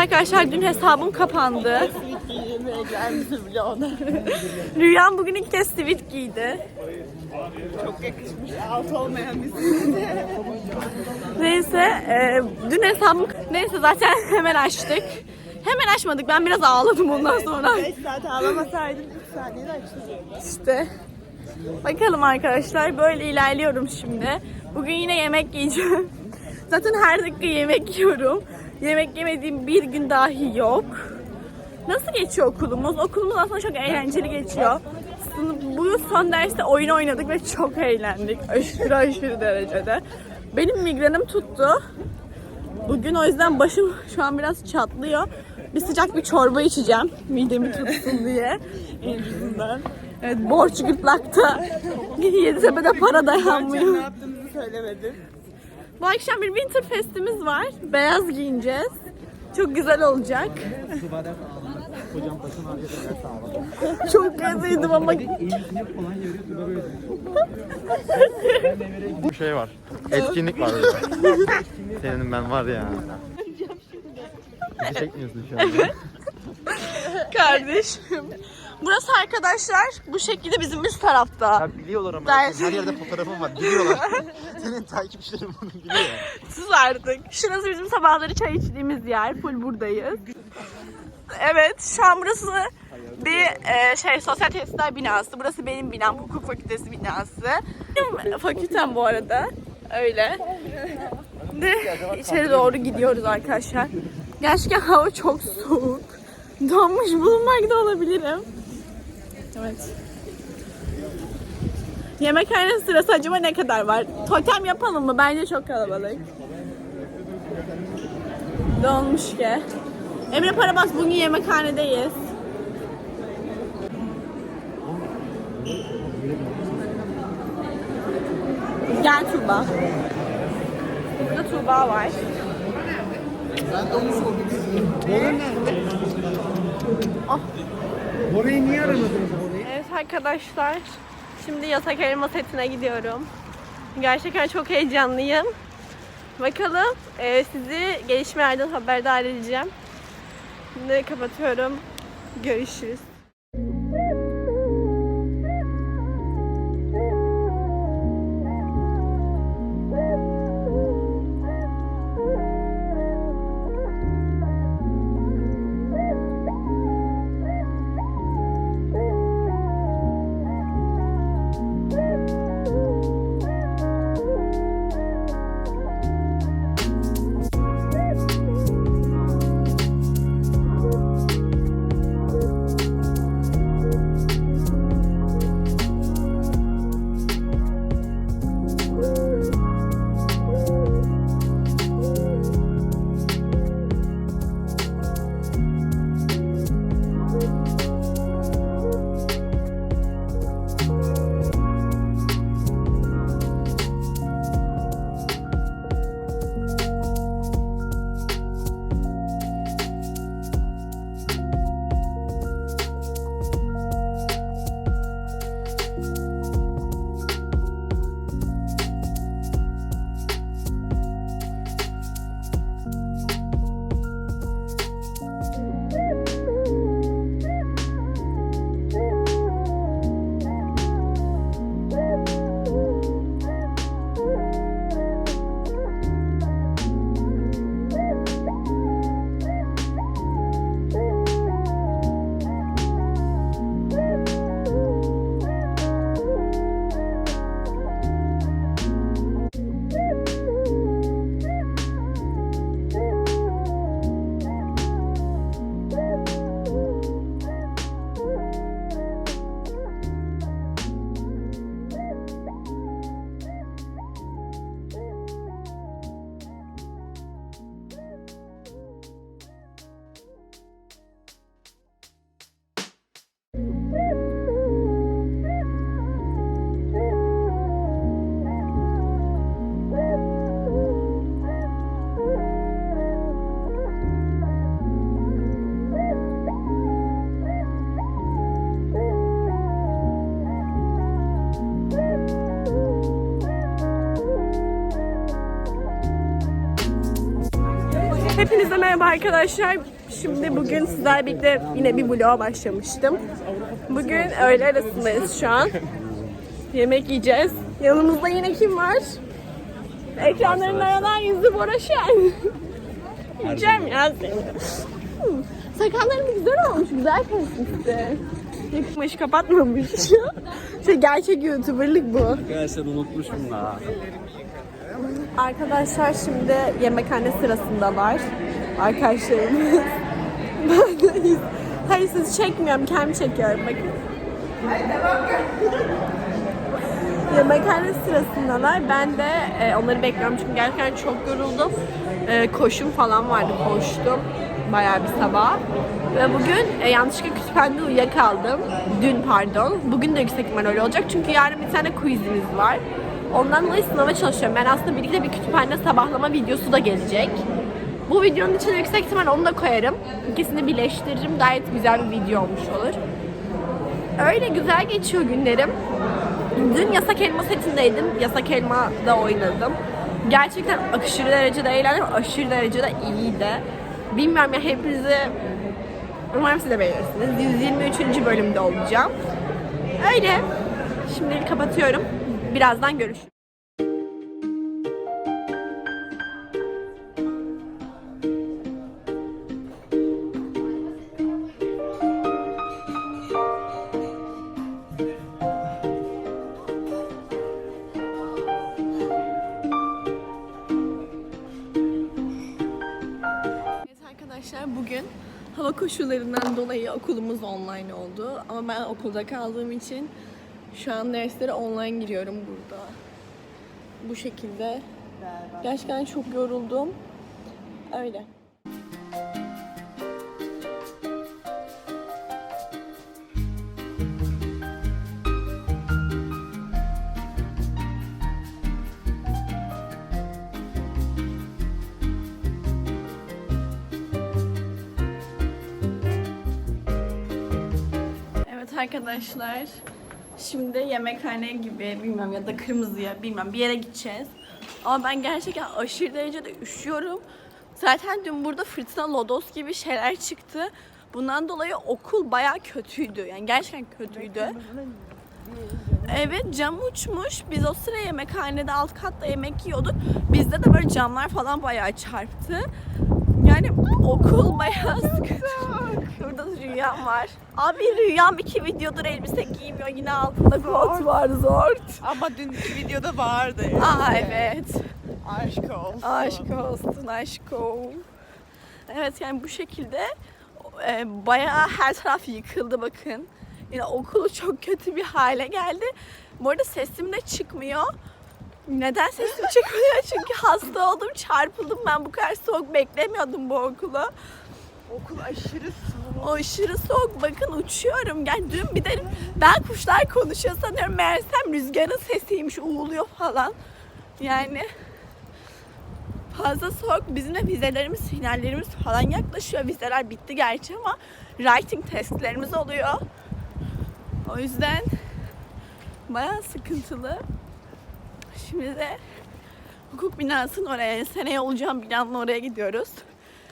arkadaşlar dün hesabım kapandı. Rüyam bugün ilk kez sivit giydi. Çok yakışmış. Alt olmayan bir Neyse e, dün hesabım neyse zaten hemen açtık. Hemen açmadık ben biraz ağladım ondan sonra. 5 saat ağlamasaydım 3 saniyede açtım. İşte. Bakalım arkadaşlar böyle ilerliyorum şimdi. Bugün yine yemek yiyeceğim. Zaten her dakika yemek yiyorum. Yemek yemediğim bir gün dahi yok. Nasıl geçiyor okulumuz? Okulumuz aslında çok eğlenceli geçiyor. Bu son derste oyun oynadık ve çok eğlendik. Aşırı aşırı derecede. Benim migrenim tuttu. Bugün o yüzden başım şu an biraz çatlıyor. Bir sıcak bir çorba içeceğim. Midemi tutsun diye. En azından. Evet, borç gırtlakta. Yeditepe'de para dayanmıyor. ne yaptığımızı söylemedim. Bu akşam bir winter festimiz var. Beyaz giyineceğiz. Çok güzel olacak. Çok kötüydüm ama Bir şey var. Etkinlik var burada. Senin ben var ya. Bizi çekmiyorsun şu an. kardeşim. Burası arkadaşlar bu şekilde bizim üst tarafta. Ya biliyorlar ama. Ders- Her yerde fotoğrafım var. Biliyorlar. Senin takipçilerin bunu biliyor. Sus artık. Şurası bizim sabahları çay içtiğimiz yer. Full buradayız. Evet şu an burası bir e, şey sosyal tesisler binası. Burası benim binam. Hukuk fakültesi binası. Benim fakültem bu arada. Öyle. Şimdi içeri doğru gidiyoruz arkadaşlar. Gerçekten hava çok soğuk. Donmuş bulunmakta olabilirim. Evet. Yemekhane sırası acaba ne kadar var? Totem yapalım mı? Bence çok kalabalık. Dolmuş ki. Emre Parabas bugün yemekhanedeyiz. Gel Tuğba. Burada Tuğba var. Orayı niye aramadınız orayı? Evet arkadaşlar. Şimdi yasak elma setine gidiyorum. Gerçekten çok heyecanlıyım. Bakalım e, sizi gelişmelerden haberdar edeceğim. Şimdi kapatıyorum. Görüşürüz. Hepinize merhaba arkadaşlar. Şimdi bugün sizlerle birlikte yine bir vloga başlamıştım. Bugün öğle arasındayız şu an. Yemek yiyeceğiz. Yanımızda yine kim var? Ekranların aradan yüzü Bora Şen. Yiyeceğim ya seni. Sakalların güzel olmuş, güzel kesmişti. Yıkmış, kapatmamış. şey, gerçek YouTuber'lık bu. Arkadaşlar unutmuşum la. Arkadaşlar şimdi yemekhane sırasındalar. Arkadaşlarımız. Hayır sizi çekmiyorum, kendim çekiyorum bakın. Yemekhane sırasındalar. Ben de e, onları bekliyorum çünkü gerçekten çok yoruldum. E, koşum falan vardı, koştum. Bayağı bir sabah. Ve bugün e, yanlışlıkla kütüphanede uyuyakaldım. Dün pardon. Bugün de yüksek ihtimal öyle olacak. Çünkü yarın bir tane quizimiz var. Ondan dolayı sınava çalışıyorum. Ben aslında birlikte bir kütüphane sabahlama videosu da gelecek. Bu videonun içine yüksek ihtimal onu da koyarım. İkisini birleştiririm. Gayet güzel bir video olmuş olur. Öyle güzel geçiyor günlerim. Dün Yasak Elma setindeydim. Yasak Elma'da oynadım. Gerçekten aşırı derecede eğlendim. Aşırı derecede iyiydi. Bilmiyorum ya hepinizi umarım siz de beğenirsiniz. 123. bölümde olacağım. Öyle. Şimdi kapatıyorum. Birazdan görüşürüz. Arkadaşlar bugün hava koşullarından dolayı okulumuz online oldu. Ama ben okulda kaldığım için şu an derslere online giriyorum burada. Bu şekilde. Gerçekten çok yoruldum. Öyle. Evet arkadaşlar. Şimdi yemekhane gibi bilmem ya da kırmızıya bilmem bir yere gideceğiz. Ama ben gerçekten aşırı derecede üşüyorum. Zaten dün burada fırtına lodos gibi şeyler çıktı. Bundan dolayı okul baya kötüydü. Yani gerçekten kötüydü. Evet cam uçmuş. Biz o sıra yemekhanede alt katta yemek yiyorduk. Bizde de böyle camlar falan bayağı çarptı. Yani okul bayağı sıkıntı. Şurada rüyam var. Abi rüyam iki videodur elbise giymiyor. Yine altında kot var zor. Ama dünkü videoda vardı. ya. Aa evet. Aşk olsun. Aşk olsun aşkım. Evet yani bu şekilde e, bayağı her taraf yıkıldı bakın. Yine okulu çok kötü bir hale geldi. Bu arada sesim de çıkmıyor. Neden sesim çıkmıyor? Çünkü hasta oldum, çarpıldım. Ben bu kadar soğuk beklemiyordum bu okulu. Okul aşırı soğuk. Aşırı soğuk. Bakın uçuyorum. Yani dün bir de ben kuşlar konuşuyor sanıyorum. Meğersem rüzgarın sesiymiş. Uğuluyor falan. Yani fazla soğuk. Bizim de vizelerimiz, finallerimiz falan yaklaşıyor. Vizeler bitti gerçi ama writing testlerimiz oluyor. O yüzden bayağı sıkıntılı. Şimdi de hukuk binasının oraya, seneye olacağım binanın oraya gidiyoruz.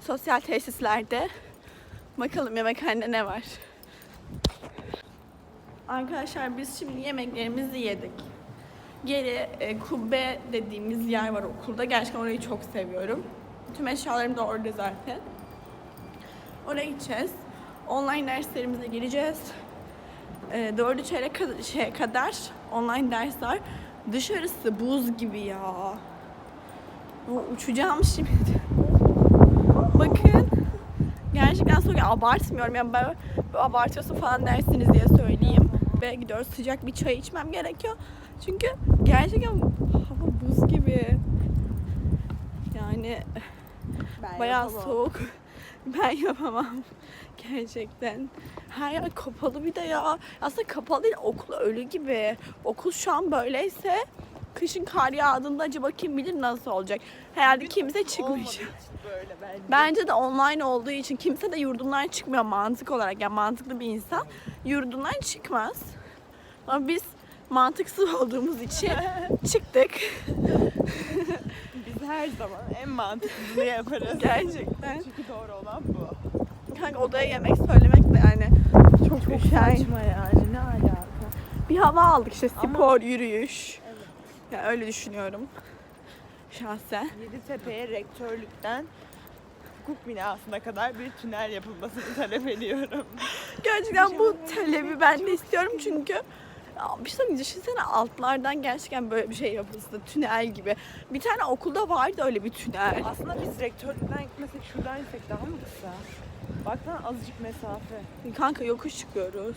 Sosyal tesislerde. Bakalım yemekhanede ne var. Arkadaşlar biz şimdi yemeklerimizi yedik. Geri e, kubbe dediğimiz yer var okulda. Gerçekten orayı çok seviyorum. Tüm eşyalarım da orada zaten. Oraya gideceğiz. Online derslerimize gireceğiz. E, dördü çeyrek kad- şeye kadar online ders var. Dışarısı buz gibi ya. Uçacağım şimdi. Bakın. Gerçekten soğuk. Abartmıyorum. Yani ben abartıyorsun falan dersiniz diye söyleyeyim. Ve gidiyoruz sıcak bir çay içmem gerekiyor. Çünkü gerçekten hava buz gibi. Yani Ben bayağı yapamam. soğuk. Ben yapamam. Gerçekten. Her yer kapalı bir de ya. Aslında kapalı değil okul ölü gibi. Okul şu an böyleyse kışın kar yağdığında acaba kim bilir nasıl olacak. Herhalde kimse çıkmayacak. Böyle bence. Bence de online olduğu için kimse de yurdundan çıkmıyor mantık olarak. Yani mantıklı bir insan yurdundan çıkmaz. Ama biz mantıksız olduğumuz için çıktık. Biz her zaman en mantıklısını yaparız. Gerçekten. Çünkü doğru olan bu. Kanka odaya yemek söylemek de yani çok, Çok şey. saçma yani ne alaka? Bir hava aldık işte Ama- spor, yürüyüş. Yani öyle düşünüyorum. Şahsen. Yeditepe'ye rektörlükten hukuk binasına kadar bir tünel yapılmasını talep ediyorum. Gerçekten bu talebi ben de istiyorum çünkü bir şey düşünsene altlardan gerçekten böyle bir şey yapılsa tünel gibi. Bir tane okulda vardı öyle bir tünel. Aslında biz rektörlükten gitmesek şuradan gitsek daha mı kısa? Baksana azıcık mesafe. Kanka yokuş çıkıyoruz.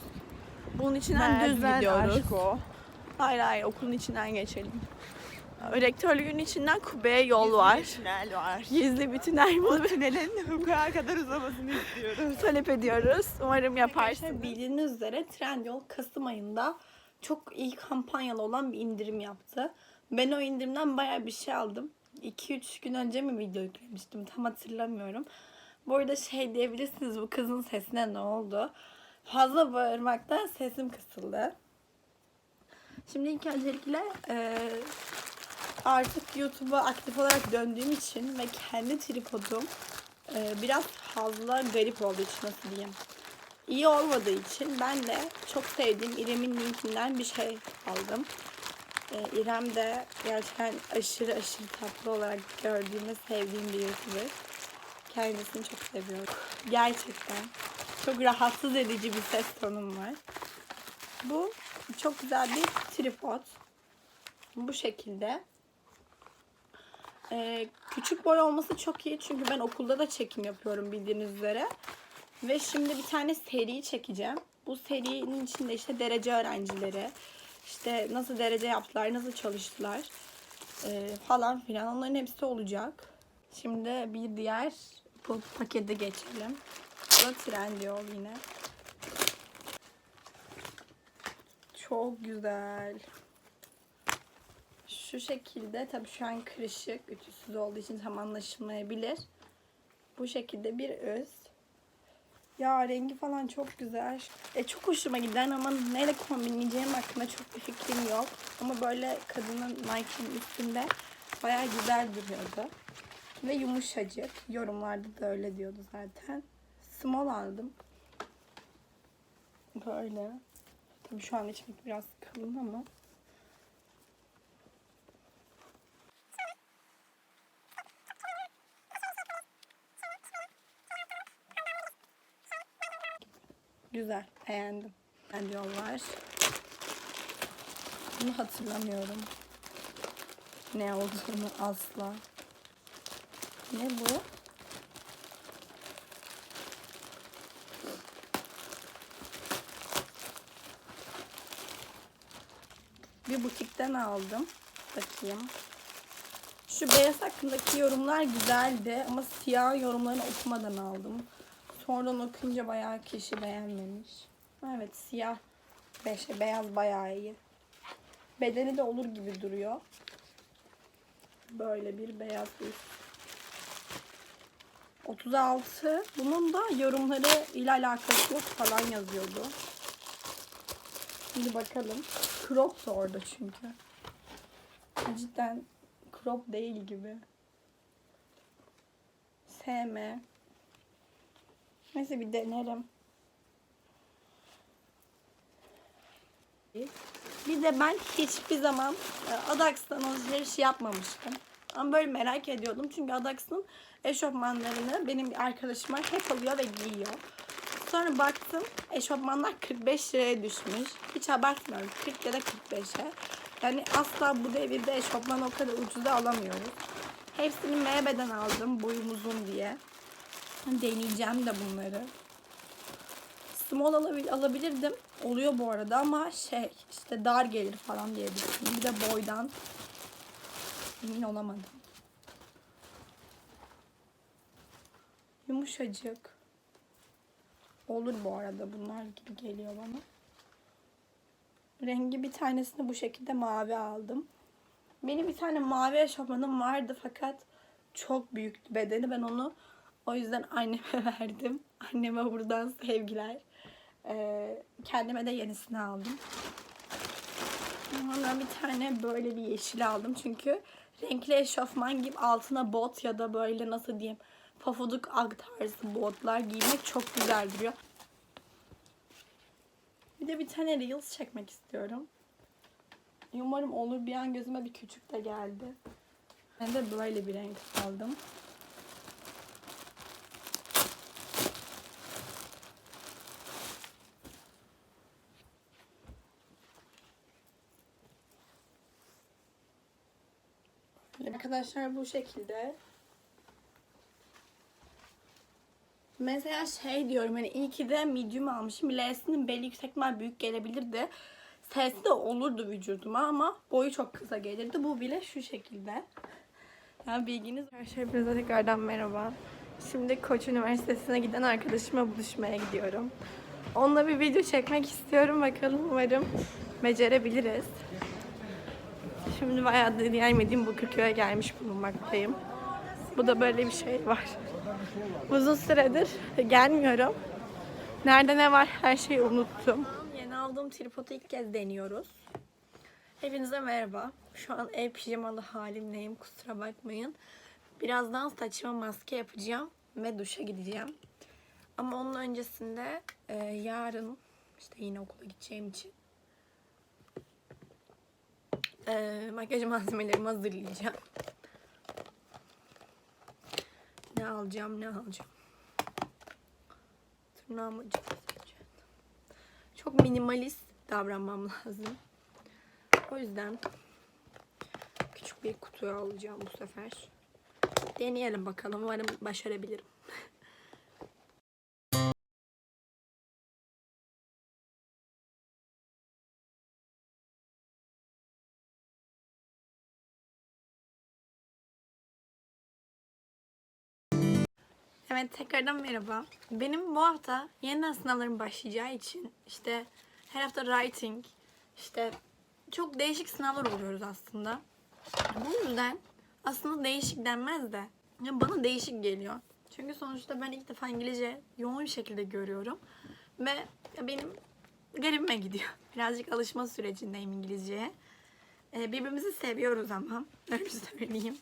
Bunun içinden düz Merdiven gidiyoruz. aşk o. Hayır hayır okulun içinden geçelim. Rektörlüğün içinden Kube'ye yol Gizli var. tünel var. Gizli bir tünel Bu tünelin hukuka kadar uzamasını istiyoruz. talep ediyoruz. Umarım yaparsın. Bildiğiniz üzere Trendyol Kasım ayında çok iyi kampanyalı olan bir indirim yaptı. Ben o indirimden bayağı bir şey aldım. 2-3 gün önce mi video yüklemiştim tam hatırlamıyorum. Bu arada şey diyebilirsiniz bu kızın sesine ne oldu? Fazla bağırmaktan sesim kısıldı. Şimdi ilk öncelikle eee, artık YouTube'a aktif olarak döndüğüm için ve kendi tripodum eee, biraz fazla garip olduğu için nasıl diyeyim. İyi olmadığı için ben de çok sevdiğim İrem'in linkinden bir şey aldım. Ee, İrem de gerçekten aşırı aşırı tatlı olarak gördüğüm ve sevdiğim bir YouTuber. Kendisini çok seviyorum. Gerçekten. Çok rahatsız edici bir ses tonum var. Bu çok güzel bir tripod. Bu şekilde. Ee, küçük boy olması çok iyi çünkü ben okulda da çekim yapıyorum bildiğiniz üzere. Ve şimdi bir tane seri çekeceğim. Bu serinin içinde işte derece öğrencileri, işte nasıl derece yaptılar, nasıl çalıştılar e, falan filan onların hepsi olacak. Şimdi bir diğer bu pakete geçelim. Bu da Trendyol yine. Çok güzel. Şu şekilde tabii şu an kırışık, ütüsüz olduğu için tam anlaşılmayabilir. Bu şekilde bir üst. Ya rengi falan çok güzel. E, çok hoşuma giden ama neyle kombinleyeceğim hakkında çok bir fikrim yok. Ama böyle kadının Nike'ın üstünde bayağı güzel duruyordu. Ve yumuşacık. Yorumlarda da öyle diyordu zaten. Small aldım. Böyle. Tabii şu an içmek biraz kalın ama. Güzel. Beğendim. Ben yol var. Bunu hatırlamıyorum. Ne olduğunu asla. Ne bu? Bir butikten aldım. Bakayım. Şu beyaz hakkındaki yorumlar güzeldi ama siyah yorumlarını okumadan aldım. Sonradan okuyunca bayağı kişi beğenmemiş. Evet siyah beşe beyaz bayağı iyi. Bedeni de olur gibi duruyor. Böyle bir beyaz üst. 36. Bunun da yorumları ile alakası yok falan yazıyordu. Şimdi bakalım. Crop orada çünkü. Cidden crop değil gibi. SM. Neyse bir denerim. Bir de ben hiçbir zaman e, Adax'tan alışveriş yapmamıştım. Ama böyle merak ediyordum çünkü Adax'ın eşofmanlarını benim bir arkadaşım var hep alıyor ve giyiyor. Sonra baktım eşofmanlar 45 liraya düşmüş. Hiç abartmıyorum 40 ya da 45'e. Yani asla bu devirde eşofman o kadar ucuza alamıyoruz. Hepsini MB'den aldım boyum uzun diye. Deneyeceğim de bunları. Small alabil- alabilirdim. Oluyor bu arada ama şey işte dar gelir falan diye düşündüm. Bir de boydan emin olamadım. Yumuşacık. Olur bu arada bunlar gibi geliyor bana. Rengi bir tanesini bu şekilde mavi aldım. Benim bir tane mavi eşofmanım vardı fakat çok büyüktü bedeni. Ben onu o yüzden anneme verdim. Anneme buradan sevgiler. Ee, kendime de yenisini aldım. Sonra bir tane böyle bir yeşil aldım çünkü renkli eşofman gibi altına bot ya da böyle nasıl diyeyim pofuduk ag tarzı botlar giymek çok güzel duruyor. Bir de bir tane reels çekmek istiyorum. Umarım olur. Bir an gözüme bir küçük de geldi. Ben de böyle bir renk aldım. Arkadaşlar bu şekilde. Mesela şey diyorum hani iyi ki de medium almışım. L'sinin beli yüksek büyük gelebilirdi. S'si de olurdu vücuduma ama boyu çok kısa gelirdi. Bu bile şu şekilde. Yani bilginiz Arkadaşlar hepinize tekrardan merhaba. Şimdi Koç Üniversitesi'ne giden arkadaşıma buluşmaya gidiyorum. Onunla bir video çekmek istiyorum. Bakalım umarım becerebiliriz. Şimdi bayağı da gelmediğim bu Kırköy'e gelmiş bulunmaktayım. Bu da böyle bir şey var. Uzun süredir gelmiyorum. Nerede ne var her şeyi unuttum. Yeni aldığım tripodu ilk kez deniyoruz. Hepinize merhaba. Şu an ev pijamalı halimdeyim kusura bakmayın. Birazdan saçıma maske yapacağım ve duşa gideceğim. Ama onun öncesinde e, yarın işte yine okula gideceğim için e, makyaj malzemelerimi hazırlayacağım. Ne alacağım, ne alacağım. Tırnağımı acıtacağım. Çok minimalist davranmam lazım. O yüzden küçük bir kutuyu alacağım bu sefer. Deneyelim bakalım. Umarım başarabilirim. Evet tekrardan merhaba. Benim bu hafta yeniden sınavlarım başlayacağı için işte her hafta writing, işte çok değişik sınavlar oluyoruz aslında. Bu yüzden aslında değişik denmez de ya bana değişik geliyor. Çünkü sonuçta ben ilk defa İngilizce yoğun bir şekilde görüyorum. Ve benim garibime gidiyor. Birazcık alışma sürecindeyim İngilizceye. Ee, birbirimizi seviyoruz ama. Öyle söyleyeyim.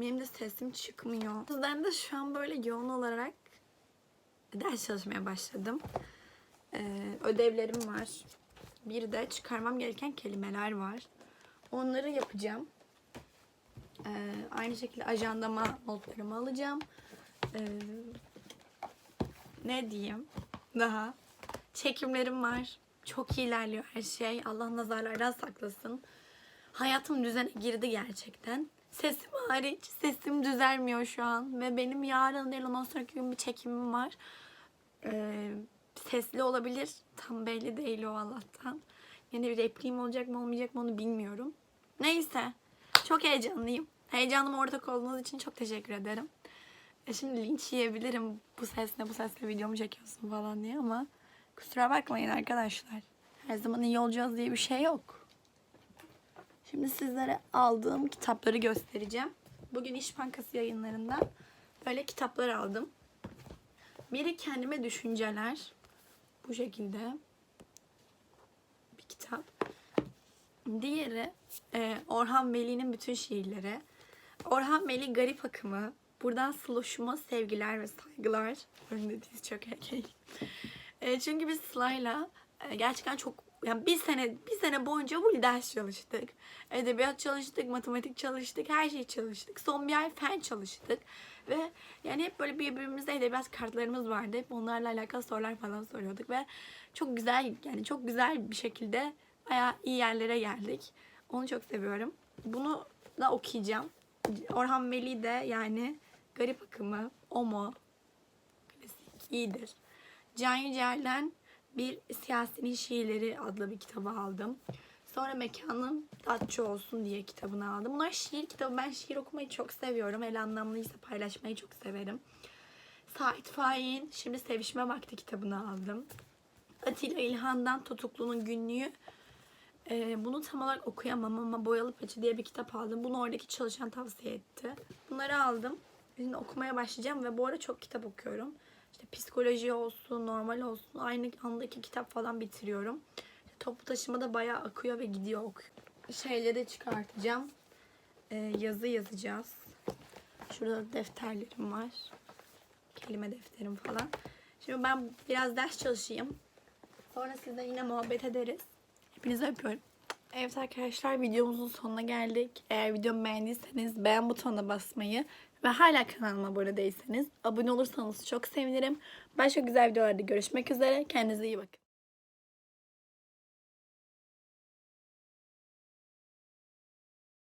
Benim de sesim çıkmıyor. Yüzden de şu an böyle yoğun olarak ders çalışmaya başladım. Ee, ödevlerim var. Bir de çıkarmam gereken kelimeler var. Onları yapacağım. Ee, aynı şekilde ajandama notlarımı alacağım. Ee, ne diyeyim daha? Çekimlerim var. Çok ilerliyor her şey. Allah nazarlardan saklasın. Hayatım düzene girdi gerçekten. Sesim hariç sesim düzelmiyor şu an. Ve benim yarın değil ondan sonraki gün bir çekimim var. Ee, sesli olabilir. Tam belli değil o Allah'tan. Yine bir repliğim olacak mı olmayacak mı onu bilmiyorum. Neyse. Çok heyecanlıyım. Heyecanıma ortak olduğunuz için çok teşekkür ederim. E şimdi linç yiyebilirim. Bu sesle bu sesle videomu çekiyorsun falan diye ama kusura bakmayın arkadaşlar. Her zaman iyi olacağız diye bir şey yok. Şimdi sizlere aldığım kitapları göstereceğim. Bugün İş Bankası yayınlarından böyle kitaplar aldım. Biri kendime düşünceler. Bu şekilde bir kitap. Diğeri e, Orhan Veli'nin bütün şiirleri. Orhan Veli Garip Akımı. Buradan Sloş'uma sevgiler ve saygılar. Önünde diz çok erkek. E, çünkü biz Sıla'yla e, gerçekten çok yani bir sene bir sene boyunca bu ders çalıştık. Edebiyat çalıştık, matematik çalıştık, her şeyi çalıştık. Son bir ay fen çalıştık. Ve yani hep böyle birbirimize edebiyat kartlarımız vardı. Hep onlarla alakalı sorular falan soruyorduk ve çok güzel yani çok güzel bir şekilde bayağı iyi yerlere geldik. Onu çok seviyorum. Bunu da okuyacağım. Orhan Veli de yani Garip Akımı, Omo, klasik, iyidir. Can Yücel'den bir Siyasinin Şiirleri adlı bir kitabı aldım. Sonra Mekanım Tatçı Olsun diye kitabını aldım. Bunlar şiir kitabı. Ben şiir okumayı çok seviyorum. El anlamlıysa paylaşmayı çok severim. Sait Faik'in Şimdi Sevişme Vakti kitabını aldım. Atilla İlhan'dan Tutuklu'nun Günlüğü. Ee, bunu tam olarak okuyamam ama Boyalı Paçı diye bir kitap aldım. Bunu oradaki çalışan tavsiye etti. Bunları aldım. Şimdi okumaya başlayacağım ve bu arada çok kitap okuyorum. İşte psikoloji olsun, normal olsun. Aynı anda iki kitap falan bitiriyorum. İşte toplu taşıma da bayağı akıyor ve gidiyor okuyorum. şeyleri çıkartacağım. Ee, yazı yazacağız. Şurada defterlerim var. Kelime defterim falan. Şimdi ben biraz ders çalışayım. Sonra sizle yine muhabbet ederiz. Hepinizi öpüyorum. Evet arkadaşlar videomuzun sonuna geldik. Eğer videomu beğendiyseniz beğen butonuna basmayı ve hala kanalıma abone değilseniz abone olursanız çok sevinirim. Başka güzel videolarda görüşmek üzere. Kendinize iyi bakın.